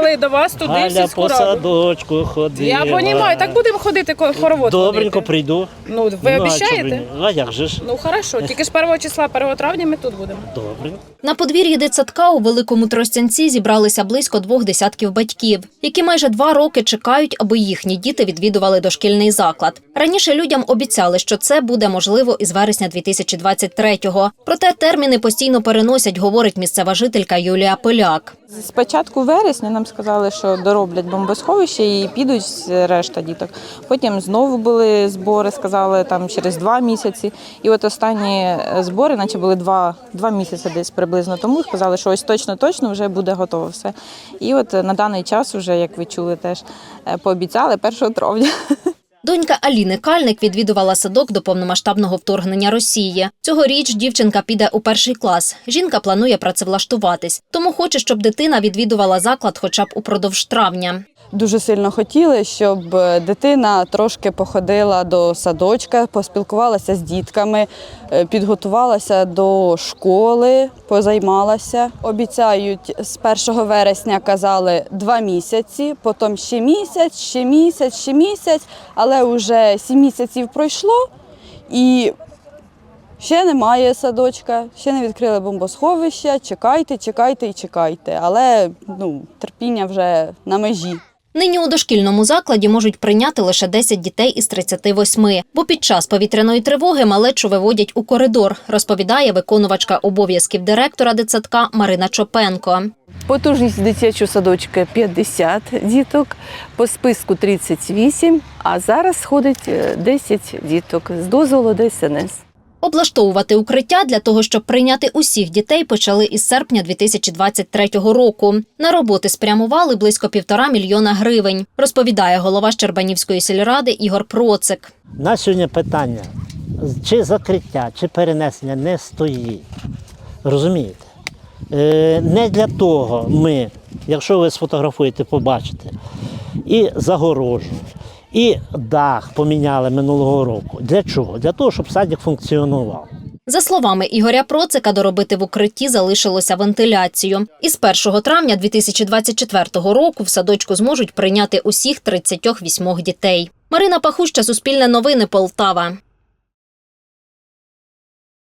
приїхали до вас туди, в Галя сільську по раду. садочку ходила. Я розумію, так будемо ходити ко- хоровод. Добренько водити. прийду. Ну, ви Ну, а ні? А як же ж? Ну хорошо, тільки ж 1 числа, 1 травня ми тут будемо. Добре. На подвір'ї дитсадка у Великому Тростянці зібралися близько двох десятків батьків, які майже два роки чекають, аби їхні діти відвідували дошкільний заклад. Раніше людям обіцяли, що це буде можливо із вересня 2023-го. Проте терміни постійно переносять, говорить місцева жителька Юлія Поляк. З початку вересня нам сказали, що дороблять бомбосховище і підуть решта діток. Потім знову були збори, сказали там через два місяці. І от останні е, збори, наче були два, два місяці десь приблизно тому. Сказали, що ось точно точно вже буде готово все. І от е, на даний час, вже як ви чули, теж е, пообіцяли 1 травня. Донька Аліни Кальник відвідувала садок до повномасштабного вторгнення Росії. Цьогоріч дівчинка піде у перший клас. Жінка планує працевлаштуватись, тому хоче, щоб дитина відвідувала заклад хоча б упродовж травня. Дуже сильно хотіли, щоб е, дитина трошки походила до садочка, поспілкувалася з дітками, е, підготувалася до школи, позаймалася. Обіцяють з 1 вересня казали два місяці, потім ще місяць, ще місяць, ще місяць, але вже сім місяців пройшло і. Ще немає садочка, ще не відкрили бомбосховища. Чекайте, чекайте і чекайте. Але ну, терпіння вже на межі. Нині у дошкільному закладі можуть прийняти лише 10 дітей із 38, бо під час повітряної тривоги малечу виводять у коридор, розповідає виконувачка обов'язків директора дитсадка Марина Чопенко. Потужність дитячого садочка 50 діток, по списку 38, а зараз ходить е, 10 діток з дозволу ДСНС. Облаштовувати укриття для того, щоб прийняти усіх дітей, почали із серпня 2023 року. На роботи спрямували близько півтора мільйона гривень, розповідає голова Щербанівської сільради Ігор Процик. На сьогодні питання, чи закриття, чи перенесення не стоїть. Розумієте? Е, не для того ми, якщо ви сфотографуєте, побачите, і загорожу, і дах поміняли минулого року. Для чого? Для того, щоб садик функціонував. За словами Ігоря Процика, доробити в укритті залишилося вентиляцію. Із 1 травня 2024 року в садочку зможуть прийняти усіх 38 дітей. Марина Пахуща, Суспільне новини, Полтава.